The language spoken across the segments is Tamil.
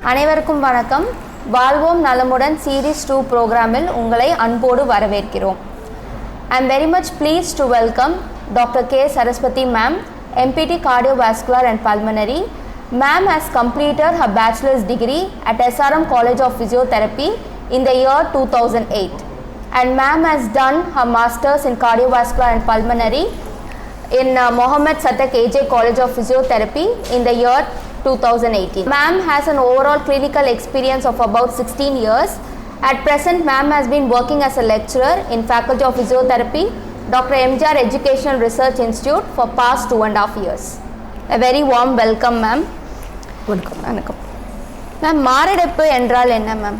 அனைவருக்கும் வணக்கம் வாழ்வோம் நலமுடன் சீரீஸ் டூ ப்ரோக்ராமில் உங்களை அன்போடு வரவேற்கிறோம் I am very much please to welcome doctor K Saraswathi ma'am MPT cardiovascular and pulmonary ma'am has completed her bachelor's degree at SRM college of physiotherapy in year two thousand eight and ma'am has done her master's in cardiovascular and in in Mohammed Satak AJ college of Physiotherapy in the year 2018. Ma'am has an overall clinical experience of about 16 years. At present, ma'am has been working as a lecturer in Faculty of Physiotherapy, Dr. MGR Educational Research Institute for past two and a half years. A very warm welcome, ma'am. வணக்கம் வணக்கம் மேம் மாரடைப்பு என்றால் என்ன மேம்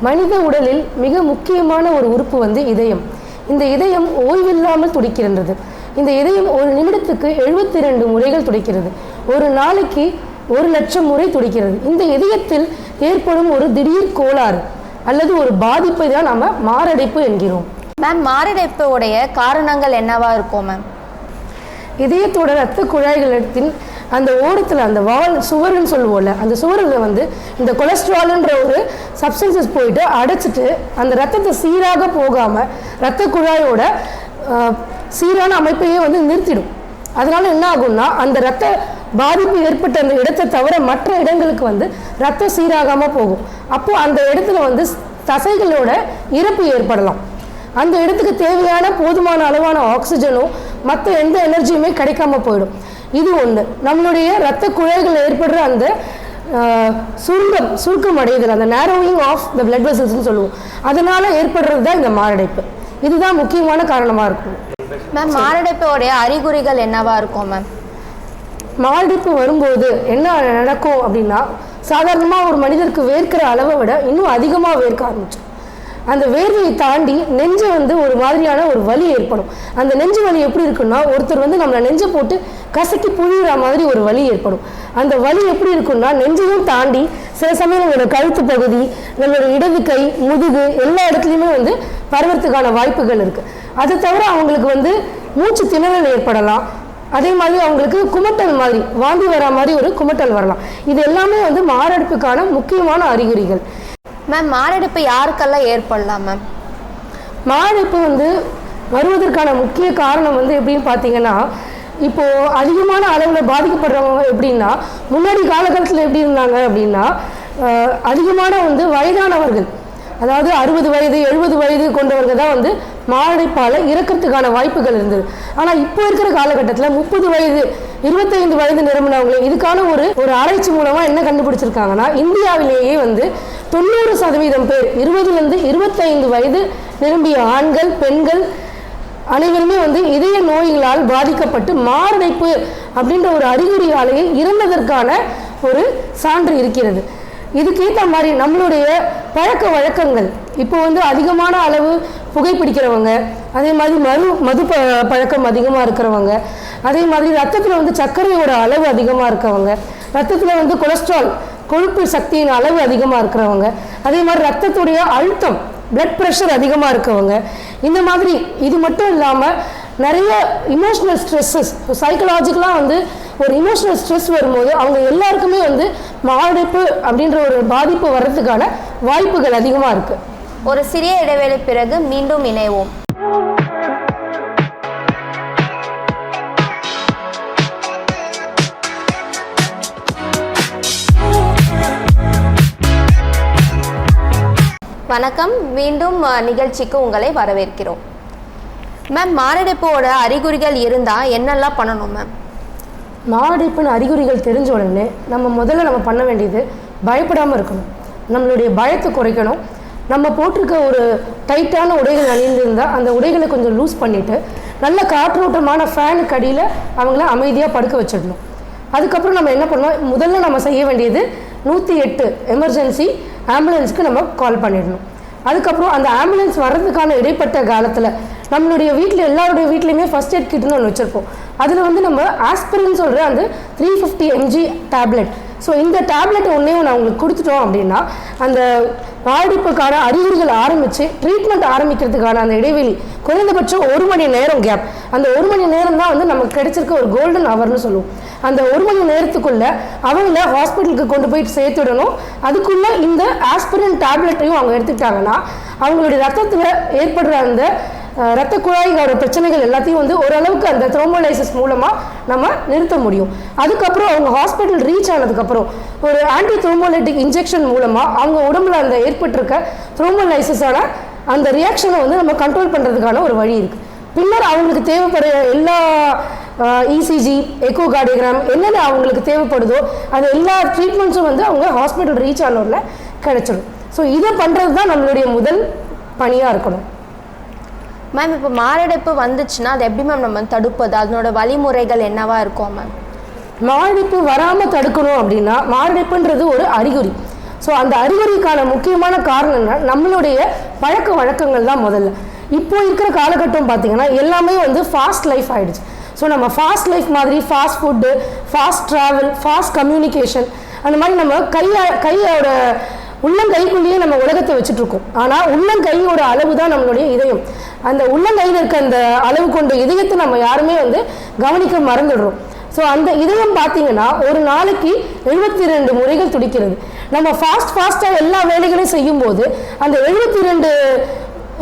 மனித உடலில் மிக முக்கியமான ஒரு உறுப்பு வந்து இதயம் இந்த இதயம் ஓய்வில்லாமல் துடிக்கின்றது இந்த இதயம் ஒரு நிமிடத்துக்கு எழுபத்தி ரெண்டு முறைகள் துடிக்கிறது ஒரு நாளைக்கு ஒரு லட்சம் முறை துடிக்கிறது. இந்த இதயத்தில் ஏற்படும் ஒரு திடீர் கோளாறு அல்லது ஒரு பாதிப்பை தான் நாம மாரடைப்பு என்கிறோம். மேம் மாரடைப்புடைய காரணங்கள் என்னவா இருக்கும் மேம் இதயத்தோட ரத்த குழாய்களின் அந்த ஓரத்தில் அந்த வால் சுவர்னு சொல்லுவோம்ல அந்த சுவரில் வந்து இந்த கொலஸ்ட்ரால்ன்ற ஒரு சப்ஸ்டன்சஸ் போயிட்டு அடைச்சிட்டு அந்த ரத்தத்தை சீராக போகாமல் ரத்த குழாயோட சீரான அமைப்பையே வந்து நிறுத்திடும். அதனால என்ன ஆகும்னா அந்த ரத்த பாதிப்பு ஏற்பட்ட அந்த இடத்தை தவிர மற்ற இடங்களுக்கு வந்து ரத்தம் சீராகாமல் போகும். அப்போது அந்த இடத்துல வந்து தசைகளோட இறப்பு ஏற்படலாம். அந்த இடத்துக்கு தேவையான போதுமான அளவான ஆக்சிஜனும் மற்ற எந்த எனர்ஜியுமே கிடைக்காம போயிடும். இது ஒன்று நம்மளுடைய இரத்த குழாய்கள் ஏற்படுற அந்த சுருக்கம் சுருக்கம் அடையுதல் அந்த நேரோவிங் ஆஃப் த பிளட் வெசல்ஸ்னு சொல்லுவோம். அதனால ஏற்படுறது தான் இந்த மாரடைப்பு. இதுதான் முக்கியமான காரணமாக இருக்கும். மேம் மாரடைப்போடைய அறிகுறிகள் என்னவா இருக்கும் மேம் மாரடைப்பு வரும்போது என்ன நடக்கும் அப்படின்னா சாதாரணமாக ஒரு மனிதருக்கு வேர்க்கிற அளவை விட இன்னும் அதிகமாக வேர்க்க ஆரம்பிச்சிடும் அந்த வேர்வையை தாண்டி நெஞ்சை வந்து ஒரு மாதிரியான ஒரு வலி ஏற்படும். அந்த நெஞ்சு வலி எப்படி இருக்குன்னா ஒருத்தர் வந்து நம்மளை நெஞ்சை போட்டு கசக்கி புழிகிற மாதிரி ஒரு வலி ஏற்படும். அந்த வலி எப்படி இருக்குன்னா நெஞ்சையும் தாண்டி சில சமயம் நம்மளோட கழுத்து பகுதி நம்மளோட இடது கை முதுகு எல்லா இடத்துலையுமே வந்து பரவறதுக்கான வாய்ப்புகள் இருக்குது அதை தவிர அவங்களுக்கு வந்து மூச்சு திணறல் ஏற்படலாம். அதே மாதிரி அவங்களுக்கு குமட்டல் மாதிரி வாந்தி வர மாதிரி ஒரு குமட்டல் வரலாம். இது எல்லாமே வந்து மாரடைப்புக்கான முக்கியமான அறிகுறிகள். மேம் மாரடைப்பு யாருக்கெல்லாம் ஏற்படலாம் மேம் மாரடைப்பு வந்து வருவதற்கான முக்கிய காரணம் வந்து எப்படின்னு பார்த்தீங்கன்னா இப்போ அதிகமான அளவில் பாதிக்கப்படுறவங்க எப்படின்னா முன்னாடி காலகட்டத்தில் எப்படி இருந்தாங்க அப்படின்னா அதிகமான வந்து வயதானவர்கள் அதாவது அறுபது வயது எழுபது வயது கொண்டவர்கள் தான் வந்து மாரடைப்பால் இறக்கிறதுக்கான வாய்ப்புகள் இருந்தது. ஆனால் இப்போ இருக்கிற காலகட்டத்தில் முப்பது வயது இருபத்தைந்து வயது நிரம்பினவங்களே இதுக்கான ஒரு ஒரு ஆராய்ச்சி மூலமாக என்ன கண்டுபிடிச்சிருக்காங்கன்னா இந்தியாவிலேயே வந்து தொண்ணூறு சதவீதம் பேர் இருபதுலேருந்து இருபத்தைந்து வயது நிரம்பிய ஆண்கள் பெண்கள் அனைவருமே வந்து இதய நோய்களால் பாதிக்கப்பட்டு மாரடைப்பு அப்படின்ற ஒரு அறிகுறியாலேயே இறந்ததற்கான ஒரு சான்று இருக்கிறது. இதுக்கேற்ற மாதிரி நம்மளுடைய பழக்க வழக்கங்கள் இப்போ வந்து அதிகமான அளவு புகைப்பிடிக்கிறவங்க அதே மாதிரி மது மது ப பழக்கம் அதிகமாக இருக்கிறவங்க அதே மாதிரி ரத்தத்தில் வந்து சர்க்கரையோட அளவு அதிகமாக இருக்கவங்க ரத்தத்தில் வந்து கொலஸ்ட்ரால் கொழுப்பு சக்தியின் அளவு அதிகமாக இருக்கிறவங்க அதே மாதிரி ரத்தத்துடைய அழுத்தம் பிளட் ப்ரெஷர் அதிகமாக இருக்கவங்க இந்த மாதிரி இது மட்டும் இல்லாமல் நிறைய இமோஷனல் ஸ்ட்ரெஸ்ஸஸ் சைக்கலாஜிக்கலாக வந்து ஒரு இமோஷனல் ஸ்ட்ரெஸ் வரும்போது அவங்க எல்லாருக்குமே வந்து மாரடைப்பு அப்படின்ற ஒரு பாதிப்பு வர்றதுக்கான வாய்ப்புகள் அதிகமாக இருக்குது ஒரு சிறிய இடைவேளை பிறகு மீண்டும் இணைவோம். வணக்கம். மீண்டும் நிகழ்ச்சிக்கு உங்களை வரவேற்கிறோம். மேம் மாரடைப்போட அறிகுறிகள் இருந்தால் என்னெல்லாம் பண்ணணும் மேம்? மாரடைப்பின் அறிகுறிகள் தெரிஞ்ச உடனே நம்ம முதல்ல நம்ம பண்ண வேண்டியது பயப்படாமல் இருக்கணும். நம்மளுடைய பயத்தை குறைக்கணும். நம்ம போட்டிருக்க ஒரு டைட்டான உடைகள் அணிந்திருந்தால் அந்த உடைகளை கொஞ்சம் லூஸ் பண்ணிவிட்டு நல்ல காற்றோட்டமான ஃபேனுக்கு அடியில் அவங்கள அமைதியாக படுக்க வச்சிடணும். அதுக்கப்புறம் நம்ம என்ன பண்ணோம் முதல்ல நம்ம செய்ய வேண்டியது நூற்றி எட்டு எமர்ஜென்சி ஆம்புலன்ஸுக்கு நம்ம கால் பண்ணிடணும். அதுக்கப்புறம் அந்த ஆம்புலன்ஸ் வர்றதுக்கான இடைப்பட்ட காலத்தில் நம்மளுடைய வீட்டில் எல்லாருடைய வீட்லேயுமே ஃபர்ஸ்ட் எய்ட் கிட்னு ஒன்று வச்சுருப்போம். அதில் வந்து நம்ம ஆஸ்பிரின் சொல்கிற அந்த three fifty MG tablet so இந்த டேப்லெட் ஒன்றே நான் உங்களுக்கு கொடுத்துட்டோம் அப்படின்னா அந்த பாதிப்புக்கான அறிகுறிகள் ஆரம்பித்து ட்ரீட்மெண்ட் ஆரம்பிக்கிறதுக்கான அந்த இடைவெளி குறைந்தபட்சம் ஒரு மணி நேரம் கேப் அந்த ஒரு மணி நேரம் தான் வந்து நமக்கு கிடைச்சிருக்க ஒரு கோல்டன் ஹவர்னு சொல்லுவோம். அந்த ஒரு மணி நேரத்துக்குள்ளே அவங்கள ஹாஸ்பிட்டலுக்கு கொண்டு போய் சேர்த்துடணும் அதுக்குள்ளே இந்த ஆஸ்பிரின் டேப்லெட்டையும் அவங்க எடுத்துக்கிட்டாங்கன்னா அவங்களுடைய ரத்தத்தில் ஏற்படுற அந்த ரத்த குழாய்களோட பிரச்சனைகள் எல்லாத்தையும் வந்து ஓரளவுக்கு அந்த த்ரோமோலைசிஸ் மூலமாக நம்ம நிறுத்த முடியும். அதுக்கப்புறம் அவங்க ஹாஸ்பிட்டல் ரீச் ஆனதுக்கப்புறம் ஒரு ஆன்டி த்ரோமோலைட்டிக் இன்ஜெக்ஷன் மூலமாக அவங்க உடம்புல அந்த ஏற்பட்டிருக்க த்ரோமோலைசிஸான அந்த ரியாக்ஷனை வந்து நம்ம கண்ட்ரோல் பண்ணுறதுக்கான ஒரு வழி இருக்குது பின்னர் அவங்களுக்கு தேவைப்படுற எல்லா இசிஜி எக்கோ கார்டியோகிராம் என்னென்ன அவங்களுக்கு தேவைப்படுதோ அது எல்லா ட்ரீட்மெண்ட்ஸும் வந்து அவங்க ஹாஸ்பிட்டல் ரீச் ஆன கிடச்சிடும் கிடைச்சிடும் ஸோ இதை பண்ணுறது தான் நம்மளுடைய முதல் பணியாக இருக்கணும். மேம் இப்போ மாரடைப்பு வந்துச்சுன்னா அது எப்படி மேம் நம்ம தடுப்பது? அதனோட வழிமுறைகள் என்னவா இருக்கும் மேம் மாரடைப்பு வராமல் தடுக்கணும் அப்படின்னா மாரடைப்புன்றது ஒரு அறிகுறி. ஸோ அந்த அறிகுறிக்கான முக்கியமான காரணம் என்ன? நம்மளுடைய பழக்க வழக்கங்கள் தான் முதல்ல. இப்போ இருக்கிற காலகட்டம் பார்த்தீங்கன்னா எல்லாமே வந்து ஃபாஸ்ட் லைஃப் ஆகிடுச்சு ஸோ நம்ம ஃபாஸ்ட் லைஃப் மாதிரி fast food fast travel fast communication அந்த மாதிரி நம்ம கையா கையோட உள்ளங்கைக்குள்ளேயே நம்ம உலகத்தை வச்சுட்டு இருக்கோம் ஆனால் உள்ளங்கையோட அளவு தான் நம்மளுடைய இதயம். அந்த உள்ளங்கையில் இருக்க அந்த அளவு கொண்ட இதயத்தை நம்ம யாருமே வந்து கவனிக்க மறந்துடுறோம். ஸோ அந்த இதயம் பார்த்தீங்கன்னா ஒரு நாளைக்கு எழுபத்தி ரெண்டு முறைகள் துடிக்கிறது. நம்ம ஃபாஸ்ட் ஃபாஸ்ட்டாக எல்லா வேலைகளையும் செய்யும்போது அந்த எழுபத்தி ரெண்டு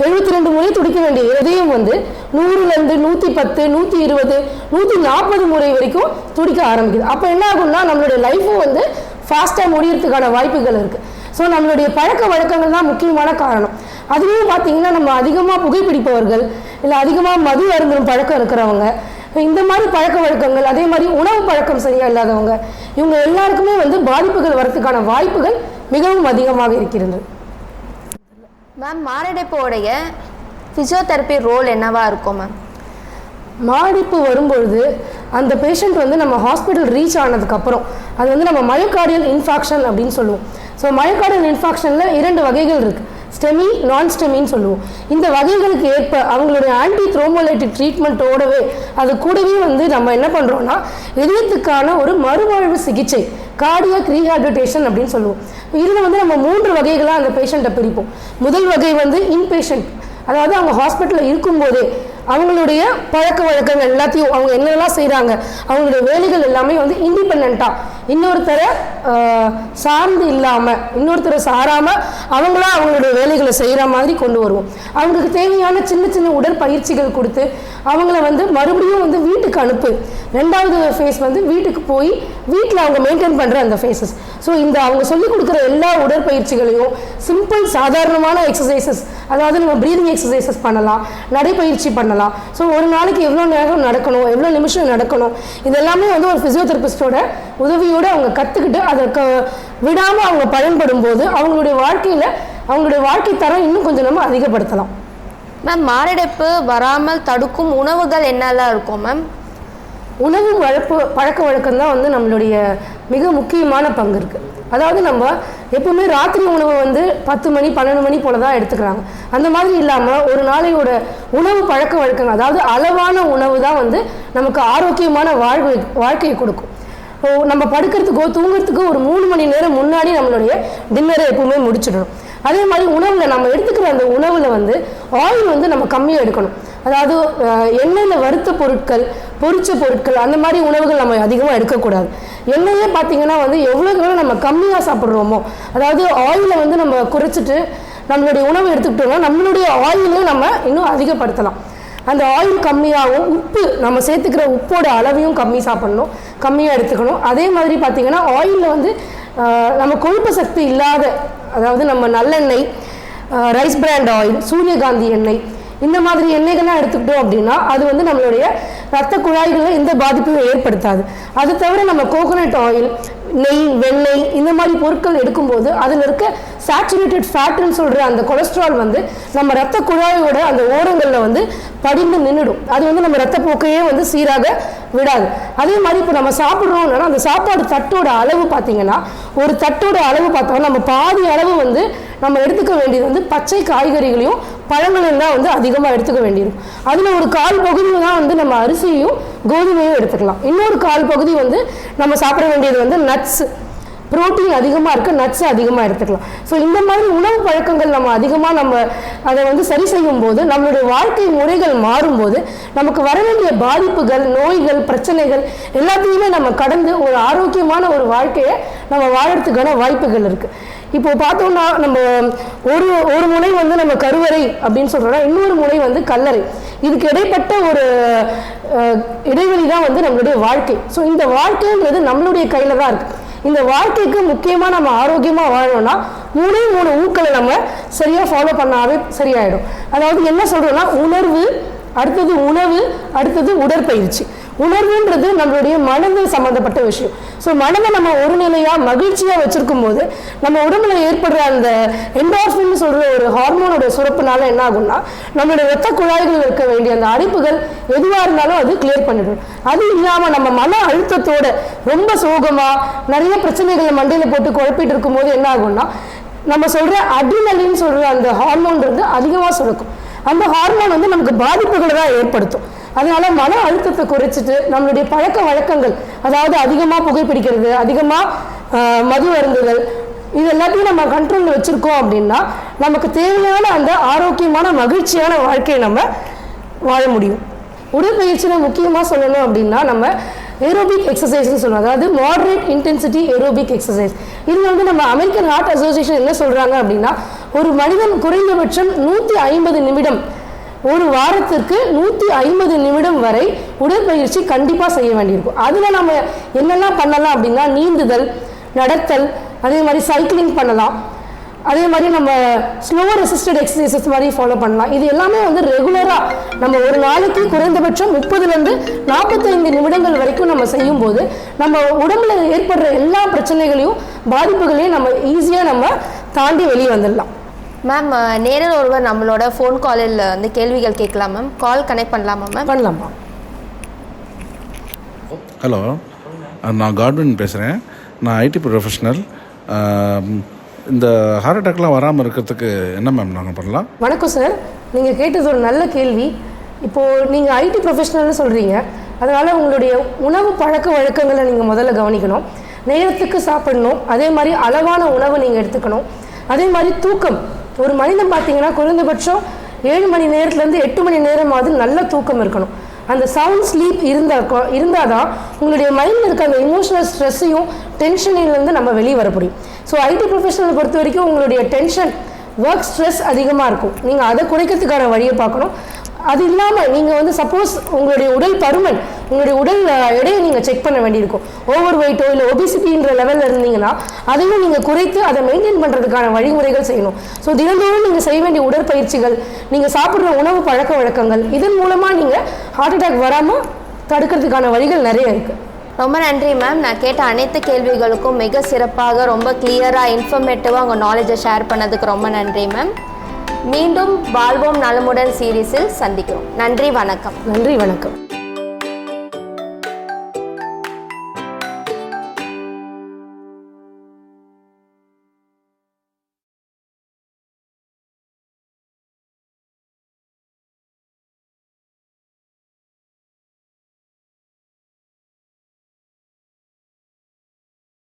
எழுபத்தி ரெண்டு முறை துடிக்க வேண்டிய இதயம் வந்து நூறுலேருந்து நூற்றி பத்து நூற்றி இருபது நூற்றி நாற்பது முறை வரைக்கும் துடிக்க ஆரம்பிக்குது. அப்போ என்ன ஆகும்னா நம்மளுடைய லைஃப்பும் வந்து ஃபாஸ்ட்டாக முடியறதுக்கான வாய்ப்புகள் இருக்குது ஸோ நம்மளுடைய பழக்க வழக்கங்கள் தான் முக்கியமான காரணம். அதுலேயும் பார்த்தீங்கன்னா நம்ம அதிகமாக புகைப்பிடிப்பவர்கள் இல்லை அதிகமாக மது அருந்தும் பழக்கம் இருக்கிறவங்க இந்த மாதிரி பழக்க வழக்கங்கள் அதே மாதிரி உணவு பழக்கம் சரியா இல்லாதவங்க இவங்க எல்லாருக்குமே வந்து பாதிப்புகள் வரதுக்கான வாய்ப்புகள் மிகவும் அதிகமாக இருக்கிறது மேம் மாரடைப்போடைய ஃபிசியோதெரப்பி ரோல் என்னவா இருக்கும் மேம் மாரடைப்பு வரும்பொழுது அந்த பேஷண்ட் வந்து நம்ம ஹாஸ்பிட்டல் ரீச் ஆனதுக்கப்புறம் அது வந்து நம்ம மயோகார்டியல் இன்ஃபாக்ஷன் அப்படின்னு சொல்லுவோம். ஸோ மழைக்காடல் இன்ஃபாக்ஷனில் இரண்டு வகைகள் இருக்குது ஸ்டெமி நான் ஸ்டெமின்னு சொல்லுவோம். இந்த வகைகளுக்கு ஏற்ப அவங்களுடைய ஆன்டி த்ரோமோலைட்டிக் ட்ரீட்மெண்ட்டோடவே அது கூடவே வந்து நம்ம என்ன பண்ணுறோம்னா இதயத்துக்கான ஒரு மறுவாழ்வு சிகிச்சை கார்டியாக் ரீஹாபிலிட்டேஷன் அப்படின்னு சொல்லுவோம். இதில் வந்து நம்ம மூன்று வகைகளாக அந்த பேஷண்ட்டை பிரிப்போம். முதல் வகை வந்து இன்பேஷண்ட் அதாவது அவங்க ஹாஸ்பிட்டலில் இருக்கும்போதே அவங்களுடைய பழக்க வழக்கங்கள் எல்லாத்தையும் அவங்க என்னெல்லாம் செய்கிறாங்க அவங்களுடைய வேலைகள் எல்லாமே வந்து இண்டிபெண்ட்டாக இன்னொருத்தரை சார்ந்து இல்லாமல் இன்னொருத்தரை சாராமல் அவங்களா அவங்களுடைய வேலைகளை செய்கிற மாதிரி கொண்டு வருவோம். அவங்களுக்கு தேவையான சின்ன சின்ன உடற்பயிற்சிகள் கொடுத்து அவங்கள வந்து மறுபடியும் வந்து வீட்டுக்கு அனுப்பு. ரெண்டாவது ஃபேஸ் வந்து வீட்டுக்கு போய் வீட்டில் அவங்க மெயின்டைன் பண்ணுற அந்த ஃபேஸஸ் ஸோ இந்த அவங்க சொல்லிக் கொடுக்குற எல்லா உடற்பயிற்சிகளையும் சிம்பிள் சாதாரணமான எக்ஸசைசஸ் அதாவது நம்ம ப்ரீதிங் எக்ஸசைசஸ் பண்ணலாம் நடைப்பயிற்சி பண்ணலாம். ஸோ ஒரு நாளைக்கு எவ்வளோ நேரம் நடக்கணும் எவ்வளோ நிமிஷம் நடக்கணும் இதெல்லாமே வந்து ஒரு ஃபிசியோதெரபிஸ்டோட உதவியோடு அவங்க கற்றுக்கிட்டு அதை க விடாமல் அவங்க பயன்படும் போது அவங்களுடைய வாழ்க்கையில் அவங்களுடைய வாழ்க்கை தரம் இன்னும் கொஞ்சம் நம்ம அதிகப்படுத்தலாம். மேம் மாரடைப்பு வராமல் தடுக்கும் உணவுகள் என்னெல்லாம் இருக்கும் மேம் உணவு வழப்பு பழக்க வழக்கம் தான் வந்து நம்மளுடைய மிக முக்கியமான பங்கு இருக்குது அதாவது நம்ம எப்பவுமே ராத்திரி உணவை வந்து பத்து மணி பன்னெண்டு மணி போல தான் எடுத்துக்கிறாங்க. அந்த மாதிரி இல்லாமல் ஒரு நாளையோட உணவு பழக்க வழக்கங்கள் அதாவது அளவான உணவு தான் வந்து நமக்கு ஆரோக்கியமான வாழ்வை வாழ்க்கையை கொடுக்கும். இப்போ நம்ம படுக்கிறதுக்கோ தூங்குறதுக்கோ ஒரு மூணு மணி நேரம் முன்னாடி நம்மளுடைய டின்னரை எப்பவுமே முடிச்சிடணும். அதே மாதிரி உணவில் நம்ம எடுத்துக்கிற அந்த உணவில் வந்து ஆயில் வந்து நம்ம கம்மியாக எடுக்கணும். அதாவது எண்ணெயில் வறுத்த பொருட்கள் பொரிச்ச பொருட்கள் அந்த மாதிரி உணவுகள் நம்ம அதிகமாக எடுக்கக்கூடாது. எண்ணெயே பார்த்தீங்கன்னா வந்து எவ்வளோக்கு எவ்வளோ நம்ம கம்மியாக சாப்பிட்றோமோ அதாவது ஆயிலை வந்து நம்ம குறைச்சிட்டு நம்மளுடைய உணவு எடுத்துக்கிட்டோம்னா நம்மளுடைய ஆயிலையும் நம்ம இன்னும் அதிகப்படுத்தலாம். அந்த ஆயில் கம்மியாகவும் உப்பு நம்ம சேர்த்துக்கிற உப்போட அளவையும் கம்மி சாப்பிடணும் கம்மியாக எடுத்துக்கணும். அதே மாதிரி பார்த்திங்கன்னா ஆயிலில் வந்து நம்ம கொழுப்பு சக்தி இல்லாத அதாவது நம்ம நல்லெண்ணெய் ரைஸ் பிராண்ட் ஆயில் சூரியகாந்தி எண்ணெய் இந்த மாதிரி எண்ணெய்கள்லாம் எடுத்துக்கிட்டோம் அப்படின்னா அது வந்து நம்மளுடைய ரத்த குழாய்களில் எந்த பாதிப்பையும் ஏற்படுத்தாது. அது தவிர நம்ம கோகோனட் ஆயில் நெய் வெண்ணெய் இந்த மாதிரி பொருட்கள் எடுக்கும்போது அதில் இருக்க சேச்சுரேட்டட் ஃபேட்டுன்னு சொல்கிற அந்த கொலஸ்ட்ரால் வந்து நம்ம ரத்த குழாயோட அந்த ஓரங்களில் வந்து படிந்து நின்றுடும் அது வந்து நம்ம ரத்தப்போக்கையே வந்து சீராக விடாது. அதே மாதிரி இப்போ நம்ம சாப்பிட்றோம்னா அந்த சாப்பாடு தட்டோட அளவு பார்த்தீங்கன்னா ஒரு தட்டோட அளவு பார்த்தோம்னா நம்ம பாதி அளவு வந்து நம்ம எடுத்துக்க வேண்டியது வந்து பச்சை காய்கறிகளையும் பழங்களையும் தான் வந்து அதிகமாக எடுத்துக்க வேண்டியிருக்கும். அதில் ஒரு கால் பகுதி தான் வந்து நம்ம அரிசியும் கோதுமையும் எடுத்துக்கலாம். இன்னொரு கால் பகுதி வந்து நம்ம சாப்பிட வேண்டியது வந்து நட்ஸ் புரோட்டீன் அதிகமாக இருக்க நட்ஸ் அதிகமாக எடுத்துக்கலாம். ஸோ இந்த மாதிரி உணவு பழக்கங்கள் நம்ம அதிகமாக நம்ம அதை வந்து சரி செய்யும் போது நம்மளுடைய வாழ்க்கை முறைகள் மாறும்போது நமக்கு வர வேண்டிய பாதிப்புகள் நோய்கள் பிரச்சனைகள் எல்லாத்தையுமே நம்ம கடந்து ஒரு ஆரோக்கியமான ஒரு வாழ்க்கையை நம்ம வாழறதுக்கான வாய்ப்புகள் இருக்குது இப்போ பார்த்தோம்னா நம்ம ஒரு ஒரு முனை வந்து நம்ம கருவறை அப்படின்னு சொல்கிறோம்னா இன்னொரு முனை வந்து கல்லறை. இதுக்கு இடைப்பட்ட ஒரு இடைவெளி தான் வந்து நம்மளுடைய வாழ்க்கை. ஸோ இந்த வாழ்க்கைன்றது நம்மளுடைய கையில் தான் இருக்கு. இந்த வாழ்க்கைக்கு முக்கியமாக நம்ம ஆரோக்கியமாக வாழணும்னா மூணே மூணு ஊக்களை நம்ம சரியாக ஃபாலோ பண்ணாவே சரியாயிடும். அதாவது என்ன சொல்கிறோன்னா உணர்வு அடுத்தது உணவு அடுத்தது உடற்பயிற்சி. உணர்வுன்றது நம்மளுடைய மனது சம்மந்தப்பட்ட விஷயம். ஸோ மனதை நம்ம ஒரு நிலையாக மகிழ்ச்சியாக வச்சுருக்கும் போது நம்ம உடம்புல ஏற்படுற அந்த என்டார்ஃபின் சொல்கிற ஒரு ஹார்மோனோட சுரப்புனால என்ன ஆகும்னா நம்மளுடைய ரத்த குழாய்கள் இருக்க வேண்டிய அந்த அடைப்புகள் எதுவாக இருந்தாலும் அது கிளியர் பண்ணிடும். அது இல்லாமல் நம்ம மன அழுத்தத்தோட ரொம்ப சோகமாக நிறைய பிரச்சனைகளை மண்டையில் போட்டு குழப்பிட்டு இருக்கும்போது என்ன ஆகும்னா நம்ம சொல்கிற அட்ரினலின்னு சொல்கிற அந்த ஹார்மோன்றது அதிகமாக சுரக்கும். அந்த ஹார்மோன் வந்து நமக்கு பாதிப்புகளை தான் ஏற்படுத்தும். அதனால மன அழுத்தத்தை குறைச்சிட்டு நம்மளுடைய பழக்க வழக்கங்கள் அதாவது அதிகமாக புகைப்பிடிக்கிறது அதிகமாக மது அருந்துதல் இது எல்லாத்தையும் நம்ம கண்ட்ரோலில் வச்சுருக்கோம் அப்படின்னா நமக்கு தேவையான அந்த ஆரோக்கியமான மகிழ்ச்சியான வாழ்க்கையை நம்ம வாழ முடியும். உடற்பயிற்சியில் முக்கியமாக சொல்லணும் அப்படின்னா நம்ம ஏரோபிக் எக்ஸசைஸ்னு சொல்லுவோம் அதாவது மாடரேட் இன்டென்சிட்டி ஏரோபிக் எக்ஸசைஸ் இது வந்து நம்ம அமெரிக்கன் ஹார்ட் அசோசியேஷன் என்ன சொல்கிறாங்க அப்படின்னா ஒரு மனிதன் குறைந்தபட்சம் நூற்றி ஐம்பது நிமிடம் ஒரு வாரத்திற்கு நூற்றி ஐம்பது நிமிடம் வரை உடற்பயிற்சி கண்டிப்பாக செய்ய வேண்டியிருக்கும். அதில் நம்ம என்னெல்லாம் பண்ணலாம் அப்படின்னா நீந்துதல் நடத்தல் அதே மாதிரி சைக்கிளிங் பண்ணலாம். அதே மாதிரி நம்ம ஸ்லோ ரெசிஸ்டட் எக்ஸசைசஸ் மாதிரி ஃபாலோ பண்ணலாம். இது எல்லாமே வந்து ரெகுலராக நம்ம ஒரு நாளைக்கு குறைந்தபட்சம் முப்பதுலேருந்து நாற்பத்தைந்து நிமிடங்கள் வரைக்கும் நம்ம செய்யும்போது நம்ம உடம்புல ஏற்படுற எல்லா பிரச்சனைகளையும் பாதிப்புகளையும் நம்ம ஈஸியாக நம்ம தாண்டி வெளியே வந்துடலாம். மேம் நேரில் ஒருவர் நம்மளோட ஃபோன் காலில் வந்து கேள்விகள் கேட்கலாம் மேம் கால் கனெக்ட் பண்ணலாமா மேம் பண்ணலாமா ஹலோ நான் கார்ட்வின் பேசுகிறேன் நான் ஐடி ப்ரொஃபஷனல் இந்த ஹார்ட் அட்டாக்லாம் வராமல் இருக்கிறதுக்கு என்ன மேம் நாங்கள் பண்ணலாம்? வணக்கம் சார் நீங்கள் கேட்டது ஒரு நல்ல கேள்வி. இப்போது நீங்கள் ஐடி ப்ரொஃபஷனல்னு சொல்கிறீங்க அதனால் உங்களுடைய உணவு பழக்க வழக்கங்களை நீங்கள் முதல்ல கவனிக்கணும். நேரத்துக்கு சாப்பிடணும். அதே மாதிரி அளவான உணவு நீங்கள் எடுத்துக்கணும். அதே மாதிரி தூக்கம். ஒரு மனிதன் பார்த்தீங்கன்னா குறைந்தபட்சம் ஏழு மணி நேரத்துலேருந்து எட்டு மணி நேரமாவது நல்ல தூக்கம் இருக்கணும். அந்த சவுண்ட் ஸ்லீப் இருந்தால் இருந்தால் தான் உங்களுடைய மைண்டில் இருக்க அந்த இமோஷனல் ஸ்ட்ரெஸ்ஸையும் டென்ஷனிலேருந்து நம்ம வெளியே வர முடியும். ஸோ ஐடி ப்ரொஃபஷனலை பொறுத்த வரைக்கும் உங்களுடைய டென்ஷன் ஒர்க் ஸ்ட்ரெஸ் அதிகமாக இருக்கும். நீங்கள் அதை குறைக்கிறதுக்கான வழியை பார்க்கணும். அது இல்லாமல் நீங்கள் வந்து சப்போஸ் உங்களுடைய உடல் பருமன் உங்களுடைய உடல் எடையை நீங்கள் செக் பண்ண வேண்டியிருக்கும். ஓவர் வெயிட்டோ இல்லை ஒபிசிட்டின்ற லெவலில் இருந்தீங்கன்னா அதையும் நீங்கள் குறைத்து அதை மெயின்டைன் பண்ணுறதுக்கான வழிமுறைகள் செய்யணும். ஸோ தினந்தோறும் நீங்கள் செய்ய வேண்டிய உடற்பயிற்சிகள் நீங்கள் சாப்பிட்ற உணவு பழக்க வழக்கங்கள் இதன் மூலமாக நீங்கள் ஹார்ட் அட்டாக் வராமல் தடுக்கிறதுக்கான வழிகள் நிறைய இருக்குது ரொம்ப நன்றி மேம் நான் கேட்ட அனைத்து கேள்விகளுக்கும் மிக சிறப்பாக ரொம்ப கிளியராக இன்ஃபர்மேட்டிவாக உங்கள் நாலேஜை ஷேர் பண்ணதுக்கு ரொம்ப நன்றி மேம் மீண்டும் வாழ்வோம் நலமுடன் சீரீஸில் சந்திக்கிறோம். நன்றி வணக்கம். நன்றி வணக்கம்.